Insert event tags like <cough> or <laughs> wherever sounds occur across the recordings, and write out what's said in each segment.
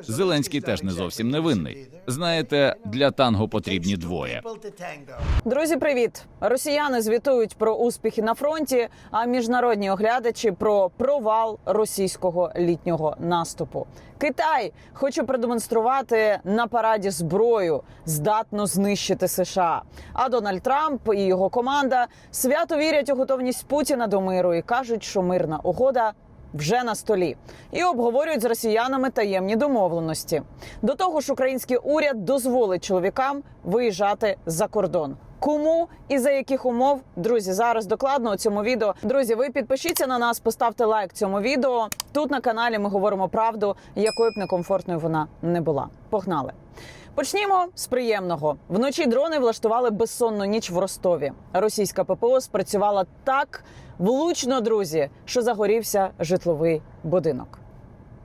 Зеленський теж не зовсім невинний. Знаєте, для танго потрібні двоє. Друзі, привіт! Росіяни звітують про успіхи на фронті, а міжнародні оглядачі про провал російського літнього наступу. Китай хоче продемонструвати на параді зброю, здатну знищити США. А Дональд Трамп і його команда свято вірять у готовність Путіна до миру і кажуть, що мирна угода вже на столі і обговорюють з росіянами таємні домовленості. До того ж, український уряд дозволить чоловікам виїжджати за кордон. Кому і за яких умов, друзі, зараз докладно у цьому відео. Друзі, ви підпишіться на нас, поставте лайк цьому відео. Тут на каналі ми говоримо правду, якою б некомфортною вона не була. Погнали. Почнімо з приємного. Вночі дрони влаштували безсонну ніч в Ростові. Російська ППО спрацювала так влучно, друзі, що загорівся житловий будинок.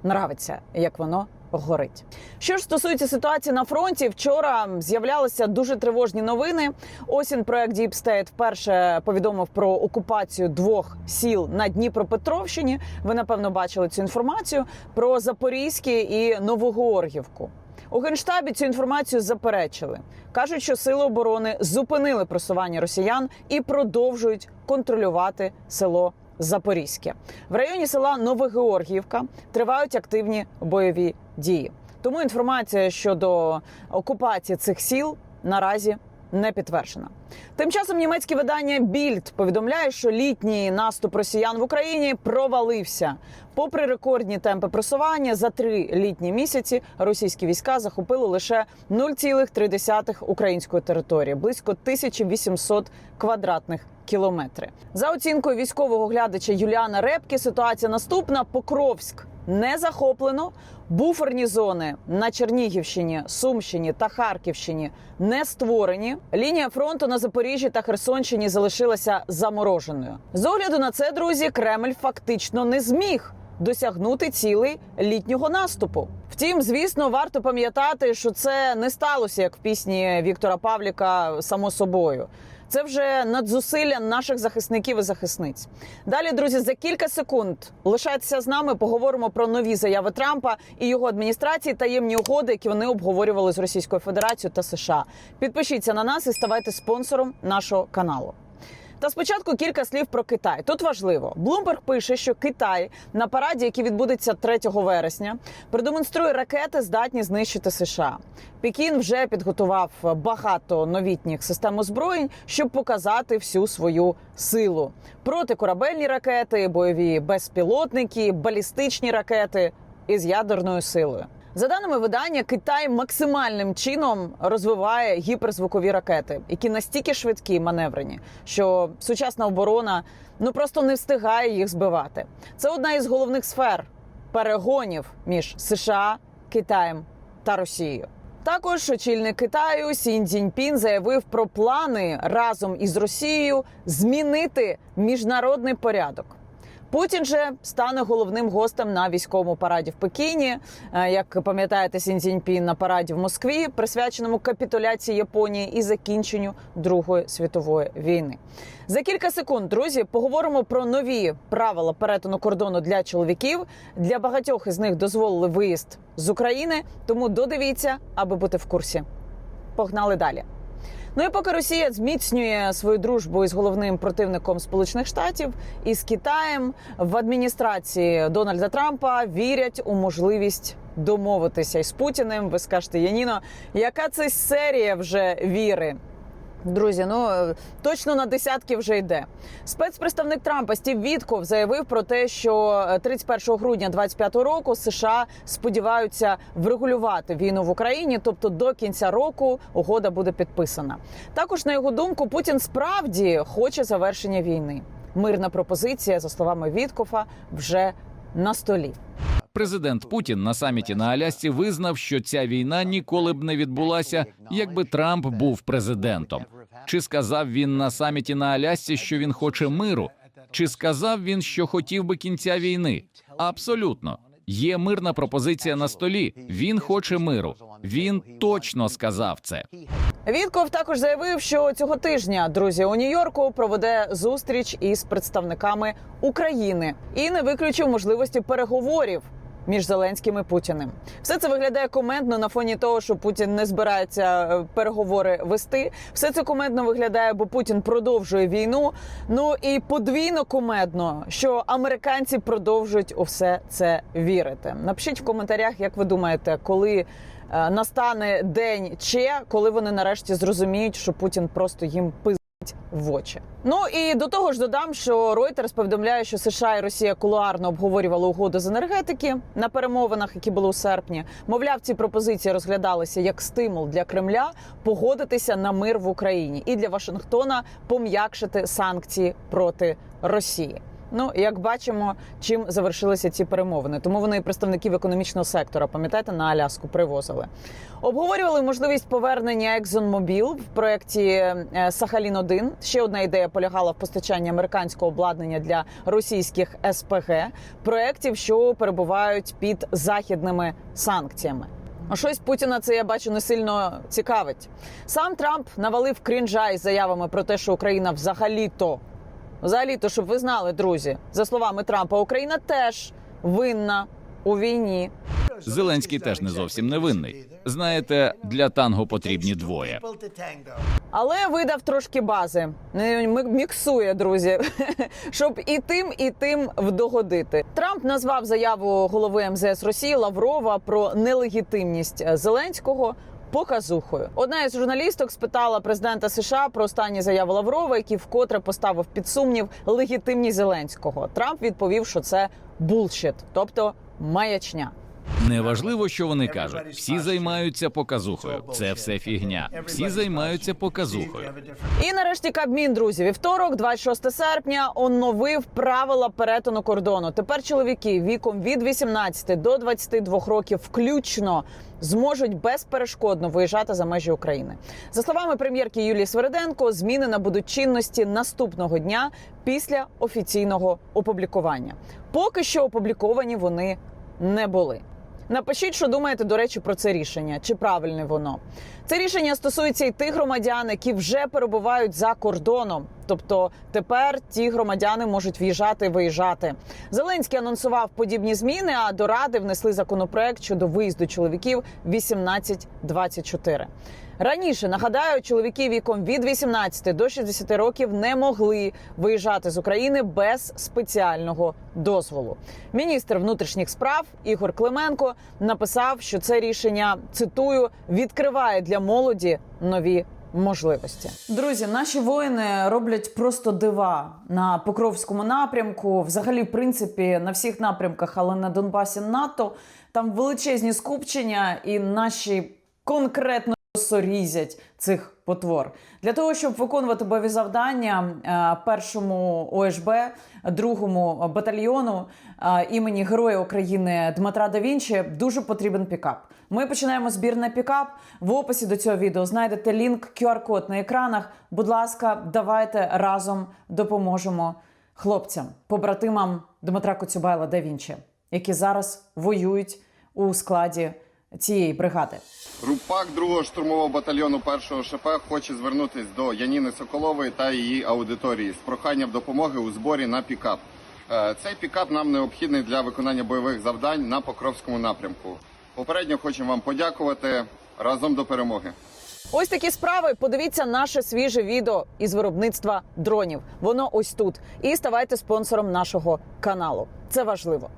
Нравиться, як воно горить. Що ж стосується ситуації на фронті, вчора з'являлися дуже тривожні новини. Осінь проект State вперше повідомив про окупацію двох сіл на Дніпропетровщині. Ви напевно бачили цю інформацію про Запорізьке і Новогеоргівку. У генштабі цю інформацію заперечили. кажуть, що сили оборони зупинили просування росіян і продовжують контролювати село Запорізьке. В районі села Новогеоргіївка тривають активні бойові дії. Тому інформація щодо окупації цих сіл наразі не підтверджена. Тим часом німецьке видання Більд повідомляє, що літній наступ росіян в Україні провалився. Попри рекордні темпи просування, за три літні місяці російські війська захопили лише 0,3 української території, близько 1800 квадратних кілометрів. За оцінкою військового глядача Юліана Репки, ситуація наступна: Покровськ не захоплено. Буферні зони на Чернігівщині, Сумщині та Харківщині не створені. Лінія фронту на Запоріжжі та Херсонщині залишилася замороженою. З огляду на це, друзі, Кремль фактично не зміг досягнути цілей літнього наступу. Втім, звісно, варто пам'ятати, що це не сталося як в пісні Віктора Павліка само собою. Це вже надзусилля наших захисників і захисниць. Далі, друзі, за кілька секунд лишайтеся з нами. Поговоримо про нові заяви Трампа і його адміністрації, таємні угоди, які вони обговорювали з Російською Федерацією та США. Підпишіться на нас і ставайте спонсором нашого каналу. Та спочатку кілька слів про Китай. Тут важливо. Блумберг пише, що Китай на параді, який відбудеться 3 вересня, продемонструє ракети, здатні знищити США. Пекін вже підготував багато новітніх систем озброєнь, щоб показати всю свою силу. Протикорабельні ракети, бойові безпілотники, балістичні ракети із ядерною силою. За даними видання, Китай максимальним чином розвиває гіперзвукові ракети, які настільки швидкі, маневрені, що сучасна оборона ну просто не встигає їх збивати. Це одна із головних сфер перегонів між США, Китаєм та Росією. Також очільник Китаю Сінь Цзіньпін заявив про плани разом із Росією змінити міжнародний порядок. Путін же стане головним гостем на військовому параді в Пекіні. Е, Як пам'ятаєте, Сін Цзіньпін на параді в Москві, присвяченому капітуляції Японії і закінченню Другої світової війни. За кілька секунд, друзі, поговоримо про нові правила перетину кордону для чоловіків. Для багатьох із них дозволили виїзд з України. Тому додивіться, аби бути в курсі. Погнали далі. Ну і поки Росія зміцнює свою дружбу із головним противником Сполучених Штатів із Китаєм в адміністрації Дональда Трампа вірять у можливість домовитися із Путіним. Ви скажете, Яніно, яка це серія вже віри? Друзі, ну е, точно на десятки вже йде. Спецпредставник Трампа Стів Вітков заявив про те, що е, 31 грудня 2025 року США сподіваються врегулювати війну в Україні, тобто до кінця року угода буде підписана. Також на його думку, Путін справді хоче завершення війни. Мирна пропозиція, за словами Віткофа, вже на столі. Президент Путін на саміті на Алясці визнав, що ця війна ніколи б не відбулася, якби Трамп був президентом. Чи сказав він на саміті на Алясці, що він хоче миру? Чи сказав він, що хотів би кінця війни? Абсолютно. Є мирна пропозиція на столі. Він хоче миру. Він точно сказав це. Вітков також заявив, що цього тижня друзі у Нью-Йорку проведе зустріч із представниками України і не виключив можливості переговорів між Зеленським і Путіним. Все це виглядає коментно на фоні того, що Путін не збирається е, переговори вести. Все це коментно виглядає, бо Путін продовжує війну. Ну і подвійно комедно, що американці продовжують у все це вірити. Напишіть в коментарях, як ви думаєте, коли е, настане день Че, коли вони нарешті зрозуміють, що Путін просто їм пиздить в очі. Ну і до того ж додам, що Reuters повідомляє, що США і Росія кулуарно обговорювали угоду з енергетики на перемовинах, які були у серпні. Мовляв, ці пропозиції розглядалися як стимул для Кремля погодитися на мир в Україні і для Вашингтона пом'якшити санкції проти Росії. Ну, як бачимо, чим завершилися ці перемовини. Тому вони і представників економічного сектора, пам'ятаєте, на Аляску привозили. Обговорювали можливість повернення ExxonMobil в проєкті Сахалін 1 Ще одна ідея полягала в постачанні американського обладнання для російських СПГ проєктів, що перебувають під західними санкціями. А щось Путіна це я бачу не сильно цікавить. Сам Трамп навалив крінжа із заявами про те, що Україна взагалі-то Взагалі, то щоб ви знали, друзі, за словами Трампа, Україна теж винна у війні. Зеленський теж не зовсім невинний. Знаєте, для танго потрібні двоє. Але видав трошки бази. Міксує, друзі, <laughs> щоб і тим, і тим вдогодити. Трамп назвав заяву голови МЗС Росії Лаврова про нелегітимність е, Зеленського. Показухою одна із журналісток спитала президента США про останні заяви Лаврова, які вкотре поставив під сумнів легітимність Зеленського. Трамп відповів, що це булшіт, тобто маячня. Неважливо, що вони кажуть. Всі займаються показухою. Це все фігня. Всі займаються показухою. І нарешті Кабмін, друзі, вівторок, 26 серпня, оновив правила перетину кордону. Тепер чоловіки віком від 18 до 22 років включно зможуть безперешкодно виїжджати за межі України. За словами прем'єрки Юлії Свериденко, зміни набудуть чинності наступного дня після офіційного опублікування. Поки що опубліковані вони не були. Напишіть, що думаєте, до речі, про це рішення, чи правильне воно. Це рішення стосується і тих громадян, які вже перебувають за кордоном. Тобто тепер ті громадяни можуть в'їжджати виїжджати. Зеленський анонсував подібні зміни. А до ради внесли законопроект щодо виїзду чоловіків 18-24. Раніше нагадаю, чоловіки віком від 18 до 60 років не могли виїжджати з України без спеціального дозволу. Міністр внутрішніх справ Ігор Клименко написав, що це рішення цитую відкриває для молоді нові. Можливості, друзі, наші воїни роблять просто дива на Покровському напрямку. Взагалі, в принципі, на всіх напрямках, але на Донбасі НАТО там величезні скупчення, і наші конкретно сорізять цих потвор для того, щоб виконувати бойові завдання е, першому ОСБ, другому батальйону е, імені Героя України Дмитра да Вінчі дуже потрібен пікап. Ми починаємо збір на пікап. В описі до цього відео знайдете лінк, QR-код на екранах. Будь ласка, давайте разом допоможемо хлопцям, побратимам Дмитра Коцюбайла да Вінчі, які зараз воюють у складі цієї бригади. Рупак 2-го штурмового батальйону 1-го ШП хоче звернутися до Яніни Соколової та її аудиторії з проханням допомоги у зборі на пікап. Е, Цей пікап нам необхідний для виконання бойових завдань на Покровському напрямку. Попередньо хочемо вам подякувати разом до перемоги. Ось такі справи. Подивіться наше свіже відео із виробництва дронів. Воно ось тут. І ставайте спонсором нашого каналу. Це важливо.